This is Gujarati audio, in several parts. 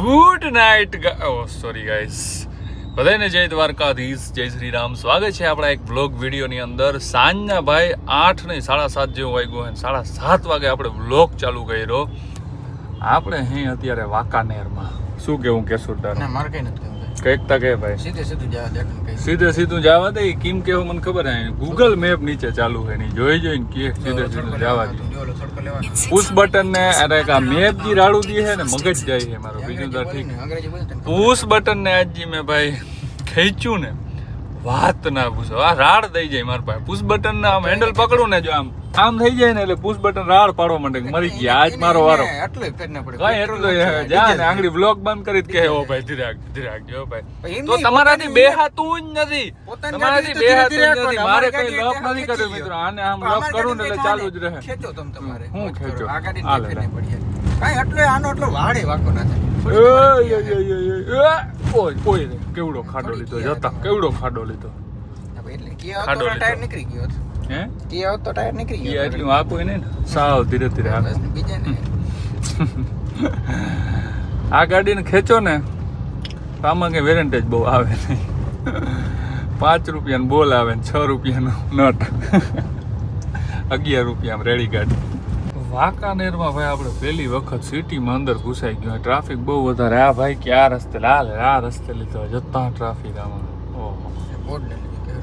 ગુડ નાઇટ ઓ સોરી ગાઈસ બધાને જય દ્વારકાધીશ, જય શ્રી રામ સ્વાગત છે આપણા એક બ્લોગ વિડીયોની અંદર. સાંજના ભાઈ આઠ ને સાડા સાત જેવું વાગ્યું હોય સાડા સાત વાગે આપણે બ્લોગ ચાલુ કર્યો. આપણે અહીં અત્યારે વાંકાનેરમાં. શું કેવું ના, મારે કઈ નથી કંઈક તા કે ભાઈ. સીધે સીધું જવા દે કઈ સીધે સીધું જવા દે કેમ કેવો મને ખબર હે? ગૂગલ મેપ નીચે ચાલુ છે ની જોઈ જોઈને કે સીધે સીધું જવા દે. પુશ બટન ને અરે આ મેપ જે રાડું દી છે ને મગજ જાય છે મારો બીજું તો ઠીક. પુશ બટન ને આજી મેં ભાઈ ખેંચ્યું ને વાત ના પૂછો. આ રાડ દઈ જાય મારા પાસે. પુશ બટન ના આમ હેન્ડલ પકડું ને જો આમ. આમ થઈ જાય ને એટલે પુશ બટન રાડ પાડવા માંડે મરી ગયા આજ મારો વારો. આટલું જ ના પડે કઈ એટલું જા ને આંગળી બ્લોક બંધ કરી કે ઓ ભાઈ ધીરે રાખ ધીરે રાખજો ભાઈ. તો તમારાથી બે હાથું જ નથી. તમારાથી ગાડી બે હાથું જ નથી. મારે કઈ લપ નથી કર્યું મિત્રો. આને આમ લપ કરું ને એટલે ચાલુ જ રહે. ખેંચો તમ તમારે. હું ખેંચો? આ ગાડી હાલે, કાંઈ આટલો આનો એટલો વાડે વાંકો ના થાય ઓય, ઓય, કેવડો ખાડો લીધો જતા કેવડો ખાડો લીધો. એટલે ખાડો ટાયર નીકળી ગયો હતો. હે? કિયા આવતો ટાયર નીકળી ગયો એટલું આપું ને. સાવ ધીરે ધીરે આવે બસ બીજા આ ગાડીને ખેંચો ને તો આમાં કઈ વેરેન્ટેજ બહુ આવે નહીં. પાંચ રૂપિયાનો બોલ આવે ને છ રૂપિયાનો નટ. અગિયાર રૂપિયામાં રેડી ગાડી. વાંકાનેરમાં ભાઈ આપણે પહેલી વખત સિટીમાં અંદર ઘૂસાઈ ગયો. ટ્રાફિક બહુ વધારે. આ ભાઈ કે આ રસ્તે લાલ આ રસ્તે લીધો. જતા ટ્રાફિક આમાં. ઓહો. કે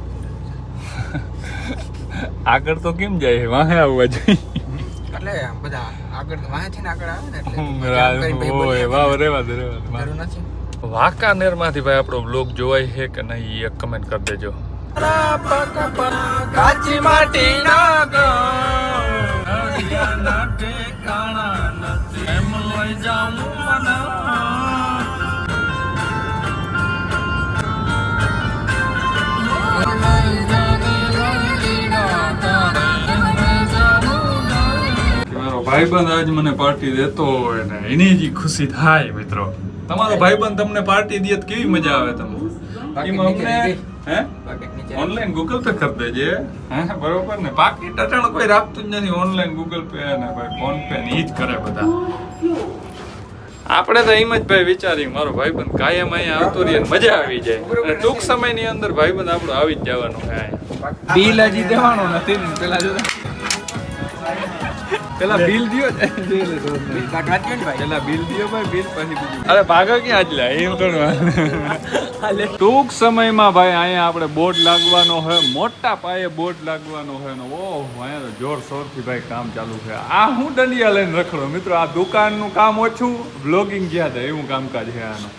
આગળ તો કેમ જાય? વાહે આવવા જોઈએ. એટલે બધા આગળ વાહેથી ને આગળ આવે ને એટલે વાવ રેવા દે રેવા દે જરૂર નથી. વાંકાનેરમાંથી ભાઈ આપણો બ્લોગ જોવાય છે કે નહીં એ કમેન્ટ કરી દેજો. કાચી માટી ના મારો ભાઈબંધ આજ મને પાર્ટી દેતો હોય ને એની જ ખુશી થાય મિત્રો. તમારો ભાઈબંધ તમને પાર્ટી દે તો કેવી મજા આવે તમને? અમને ઓનલાઈન ગૂગલ પે કરી દેજે. હે બરોબર ને? પાકીટ અટાણું કોઈ રાખતું જ નથી ઓનલાઈન ગૂગલ પે ને ભાઈ ફોન પે ને ઈ જ કરે બધા. આપણે તો એમ જ ભાઈ વિચારી મારો ભાઈબંધ કાયમ અહીંયા આવતો રહે મજા આવી જાય. ટૂંક સમયની અંદર ભાઈબંધ આપણો આવી જ જવાનું બિલ હજી દેવાનો નથી પેલા જો પેલા બિલ દિયો બિલ કાઢવા જ ને. ભાઈ પેલા બિલ દિયો ભાઈ બિલ પછી બીજું. અરે ભાગો ક્યાં આજ લે એમ થોડું ટૂંક સમયમાં ભાઈ અહીંયા આપણે બોર્ડ લાગવાનો હોય મોટા પાયે બોર્ડ લાગવાનો હોય ને ઓહ અહીંયા તો જોરશોરથી ભાઈ કામ ચાલુ છે. આ હું દંડિયા લઈને રખડો. મિત્રો આ દુકાનનું કામ ઓછું બ્લોગિંગ ગયા હતા એવું કામકાજ છે આનું.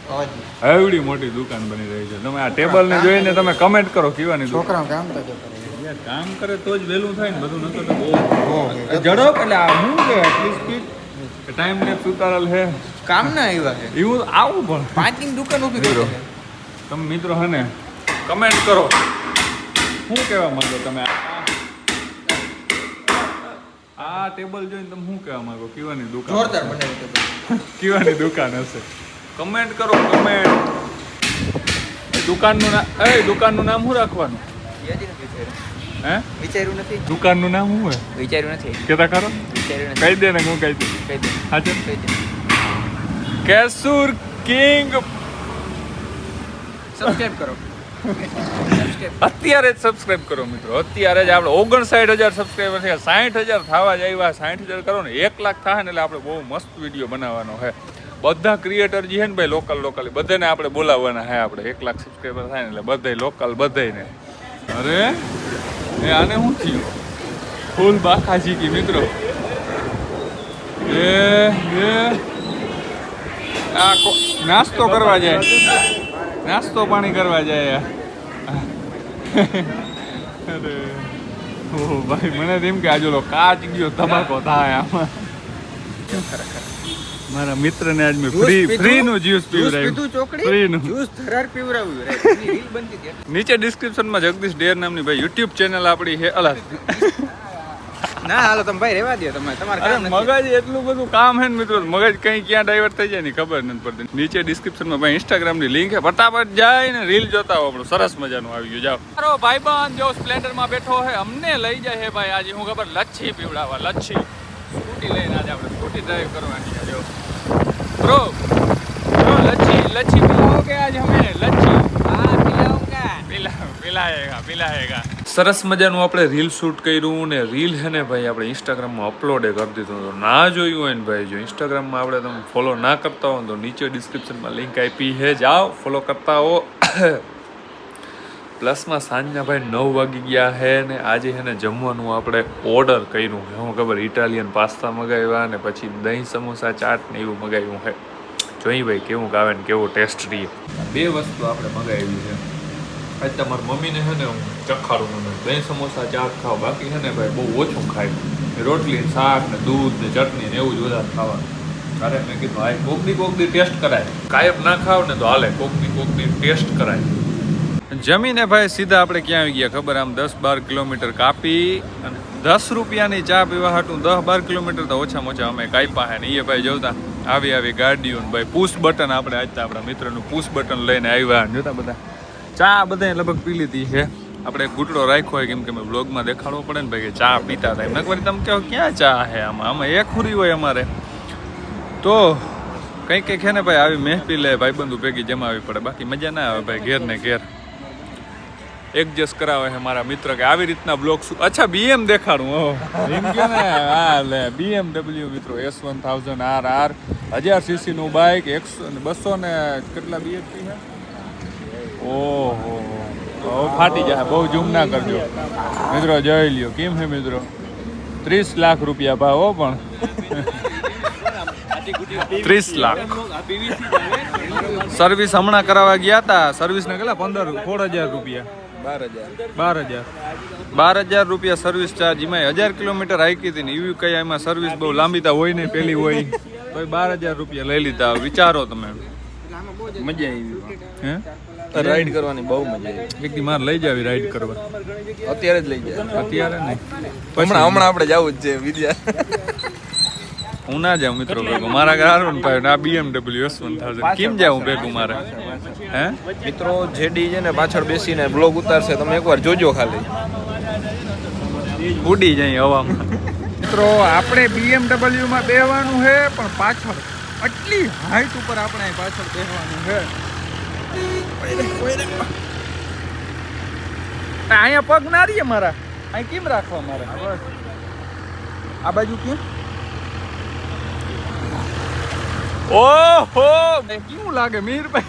એવડી મોટી દુકાન બની રહી છે. તમે આ ટેબલ ને જોઈને તમે કમેન્ટ કરો કેવાની દુકાન. કામ તો જો કામ કરે તો જ વહેલું થાય ને બધું નતો તો બહુ ઝડપ એટલે આ શું કે એટલી સ્પીડ ટાઈમ ને સુતારલ હે કામ ના આવ્યા છે. એવું આવું પણ. પાંચની દુકાન ઊભી કરો તમે મિત્રો હે ને કમેન્ટ કરો. શું કહેવા માંગો તમે? આ- ટેબલ જોઈને તમે શું કહેવા માંગો? કીવાની દુકાન. જોરદાર બનાવી કીવાની દુકાન હશે. કમેન્ટ કરો કમેન્ટ દુકાનનું નામ એ દુકાનનું નામ શું રાખવાનું? હે? વિચાર્યું નથી. દુકાનનું નામ શું હોય? વિચાર્યું નથી. કેતા ખરો? વિચાર્યું નથી. કહી દે ને હું કહી દઉં. કહી દે. હાજર કહી દે. કેસુર કિંગ. સબસ્ક્રાઇબ કરો. અત્યારે જ સબસ્ક્રાઇબ કરો મિત્રો. અત્યારે જ આપણે ઓગણસાઠ હજાર સબસ્ક્રાઈબર થયા સાઠ હજાર થવા જ આવ્યા. સાઠ હજાર કરો ને એક લાખ થાય ને એટલે આપણે બહુ મસ્ત વીડિયો બનાવવાનો છે. બધા ક્રિએટર જે છે ને ભાઈ લોકલ લોકલ બધાને આપણે બોલાવવાના છે. આપણે એક લાખ સબસ્ક્રાઈબર થાય ને એટલે બધા લોકલ બધાને અરે એ આને શું થયું? ફૂલ બાખા શીખી મિત્રો. એ એ. આ કો- નાસ્તો કરવા જાય. નાસ્તો પાણી કરવા જાય અરે, ઓહ ભાઈ, મને તો એમ કે આજુ કાચ ગયો તબાકો થાય આમાં. મારા મિત્રને આજ મેં ફ્રી ફ્રી નું જ્યુસ પીવડાવ્યું ચોકડી? ફ્રી નું જ્યુસ ધરાર પીવડાવ્યું. રે એની રીલ બનતી હતી. નીચે ડિસ્ક્રિપ્શનમાં જગદીશ ડેર નામની ભાઈ યુટ્યુબ ચેનલ આપણી છે અલા ના હાલો તમે ભાઈ રહેવા દો તમે તમારે કામ મગજ એટલું બધું કામ હે ને મિત્રો મગજ કઈ ક્યાં ડાયવર્ટ થઈ જાય ને ખબર નથી પડતી. નીચે ડિસ્ક્રિપ્શનમાં ભાઈ ઇન્સ્ટાગ્રામની લિંક છે. ફટાફટ જાય ને રીલ જોતા હો આપણો. સરસ મજાનું આવી ગયું. જાવ મારો ભાઈબંધ જો સ્પ્લેન્ડરમાં બેઠો હે અમને લઈ જાય હે ભાઈ. આજે હું ખબર લચ્છી પીવડાવવા લચ્છી. સ્કૂટી લઈને આજે આપણે સ્કૂટી ડ્રાઈવ કરવાની છે જો. બ્રો બ્રો लच्छी पिलाओगे आज हमें लच्छी હા પીલાઉંગા पिला पिलाएगा पिलाएगा સરસ મજાનું આપણે રીલ શૂટ કર્યું ને રીલ હે ને ભાઈ આપણે ઇન્સ્ટાગ્રામમાં અપલોડ કરી દીધું તો ના જોયું હોય ને ભાઈ જો ઇન્સ્ટાગ્રામમાં આપણે તમે ફોલો ના કરતા હો ને તો નીચે ડિસ્ક્રિપ્શનમાં લિંક આપી હે જાઓ ફોલો કરતા હો પ્લસમાં સાંજના ભાઈ નવ વાગી ગયા હે ને આજે હે ને જમવાનું આપણે ઓર્ડર કર્યું છે ખબર ઇટાલિયન પાસ્તા મગાવ્યા ને પછી દહીં સમોસા, ચાટ ને એવું મગાવ્યું છે જોઈ ભાઈ કેવું આવે ને કેવો ટેસ્ટ રહીએ બે વસ્તુ આપણે મગાવી છે. આજ તમારી મમ્મીને છે ને હું ચખાડું મને. દહીં સમોસા, ચાટ ખાવ બાકી છે ને ભાઈ બહુ ઓછું ખાય. રોટલી શાક ને દૂધ ને ચટણી ને એવું જ વધારે ખાવાનું. અરે મેં કીધું આ કોકની કોકની ટેસ્ટ કરાય. કાયમ ના ખાવ ને તો હાલે, કોકની કોકની ટેસ્ટ કરાય. જમીને ભાઈ સીધા આપણે ક્યાં આવી ગયા? ખબર આમ દસ બાર કિલોમીટર કાપી અને દસ રૂપિયાની ચા પીવા હાટું દસ બાર કિલોમીટર તો ઓછામાં ઓછા અમે કાપ્યા હે ને. એ ભાઈ જોતા, આવી આવી ગાડીઓ ભાઈ પુશ બટન આપણે આજતા આપણા મિત્રનું પુશ બટન લઈને આવ્યા જોતા બધા? ચા બધાએ લગભગ પી લીધી છે. આપણે ગુટડો રાખ્યો હોય કેમ કે મેં બ્લોગમાં દેખાડવો પડે ને ભાઈ કે ચા પીતા હતા. મેં કહ્યું તમે કહો, ક્યાં ચા છે આમાં? આમાં એક હુરી હોય અમારે. તો કંઈક કંઈક છે ને ભાઈ, આવી મહેફિલ લે ભાઈબંધુ ભેગી જમાવી પડે. બાકી મજા ના આવે ભાઈ, ઘેર ને ઘેર. એડજસ્ટ કરાવે છે મારા મિત્ર કે આવી રીતના બ્લોગ શું અચ્છા બીએમ દેખાડું હો એમ કે ને હા લે બીએમડબલ્યુ મિત્રો S one thousand R R હજાર સીસી નું બાઇક એકસો બસો ને કેટલા બીએચપી છે? ઓહો હવે ફાટી જાય બહુ ઝૂમ ના કરજો. મિત્રો, જોઈ લ્યો, કેમ છે મિત્રો? ત્રીસ લાખ રૂપિયા ભાવ, હો પણ. ત્રીસ લાખ. સર્વિસ હમણાં કરાવવા ગયા હતા સર્વિસ ને કેટલા? પંદર, સોળ હજાર રૂપિયા. બાર હજાર. બાર હજાર. બાર હજાર રૂપિયા સર્વિસ ચાર્જ એમાં હજાર કિલોમીટર હાકી હતી ને એવી કઈ એમાં સર્વિસ બહુ લાંબી તા હોય ને પેલી હોય. તો બાર હજાર રૂપિયા લઈ લીધા. વિચારો તમે. મજા આવી હે? રાઈડ કરવાની બહુ મજા આવી એક દી મારે લઈ જાવી રાઈડ કરવા. અત્યારે જ લઈ જાય. અત્યારે નહીં. હમણાં હમણાં આપણે જવું જ છે વિદ્યા. હું ના જાઉં મિત્રો ભેગું. મારા ગારો ને ભાઈ. આ બીએમડબલ્યુ એસ વન થાઉઝન્ડ કેમ જાઉં ભેગું મારે? હે? મિત્રો, જેડી છે ને પાછળ બેસીને બ્લોગ ઉતારશે, તમે એકવાર જોજો ખાલી. ઉડી જાય હવામાં. મિત્રો, આપણે BMW માં બેહવાનું છે, પણ પાછળ આટલી હાઈટ ઉપર આપણે પાછળ બેહવાનું છે. અહીંયા પગ ના રહીએ મારા. અહીં કેમ રાખવા મારે? આ બાજુ કેમ ઓહો! કેવું લાગે મીરભાઈ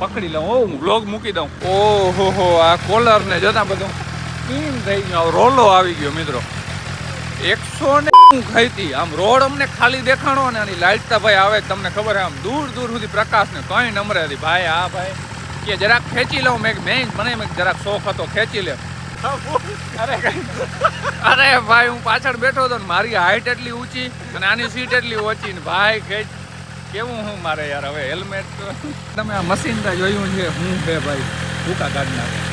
પકડી લઉં, હો બ્લોગ મૂકી દઉં. ઓહો હો આ કોલર ને જોતા બધું કીમ થઈ ગયો. રોલો આવી ગયો, મિત્રો. એકસો ને હું ખાઈતી આમ રોડ અમને ખાલી દેખાણો ને આની લાઈટ તો ભાઈ આવે તમને ખબર આમ દૂર દૂર સુધી પ્રકાશ ને કઈ નમરે હતી ભાઈ આ ભાઈ. કે જરાક ખેંચી લઉં, મેં મેં મને જરાક શોખ હતો, ખેંચી લે. અરે ભાઈ, હું પાછળ બેઠો હતો ને, મારી હાઈટ એટલી ઊંચી અને આની સીટ એટલી ઓછી ને, ભાઈ કઈ કેવું હું મારે યાર, હવે હેલ્મેટ તમે આ મશીન જોયું છે, હું બે ભાઈ, ભૂકા કાઢી નાખે